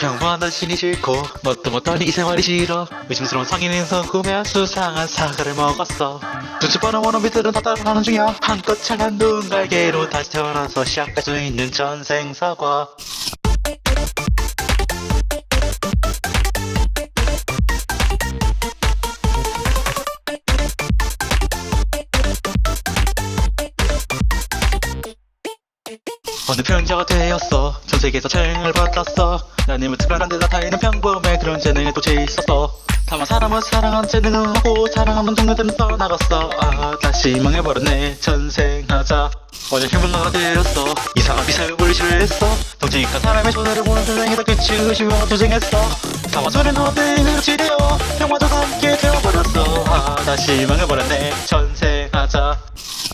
평범한 신이 싫고 뭣도 못하니 이 생활이 싫어. 의심스러운 상인인 성구며 수상한 사과를 먹었어. 두째 뻔한 원어민들은 다 따라하는 중이야. 한껏 찬란 눈 갈개로 다시 태어나서 시작할 수 있는 전생사과 어느 평자가 되었어? 전 세계에서 칭을 받았어. 나님은 특별한 데다 다니는 평범해. 그런 재능이 또 있었어. 다만 사람은 사랑한 재능을 하고 사랑하는 동료들은 떠나갔어. 아 다시 망해버렸네. 전생하자. 어제 힘을 되었어. 이상한 비사욕을 싫어했어. 동지니까 사람의 손해를 보는 전생에서 끝이 의심하고 도생했어. 다만 소리는 어때는 지려 평화도 함께 되어버렸어. 아 다시 망해버렸네. 전생하자.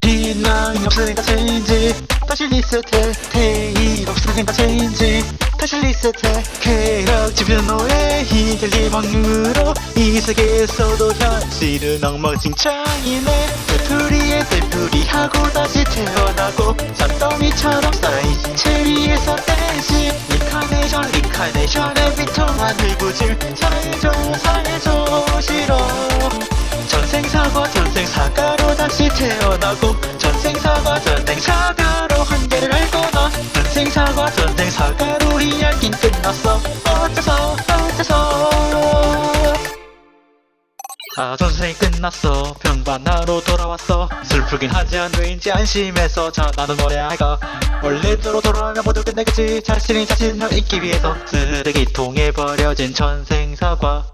빛나이 없으니까 체인지 다시 리셋해 테일 없으니까 체인지. 다시 리셋해 쾌락 집은 노예 이들 리방으로 이 세계에서도 현실은 엉망진창이네. 되풀이에 되풀이하고 다시 태어나고 산더미처럼 쌓인 체리에서 댄스 리카네이션 리카네이션의 비통한 일부질. 사해줘 사해줘 싫어. 전생사과 전생사과로 다시 태어나고 전생사과 전생사과로 이야긴 끝났어. 어째서 어째서? 아 전생이 끝났어. 평범하로 돌아왔어. 슬프긴 하지만 왜인지 안심해서 자 나는 뭐래야 할까 원래대로 돌아오면 모두 끝내겠지. 자신이 자신을 잊기 위해서 쓰레기통에 버려진 전생사과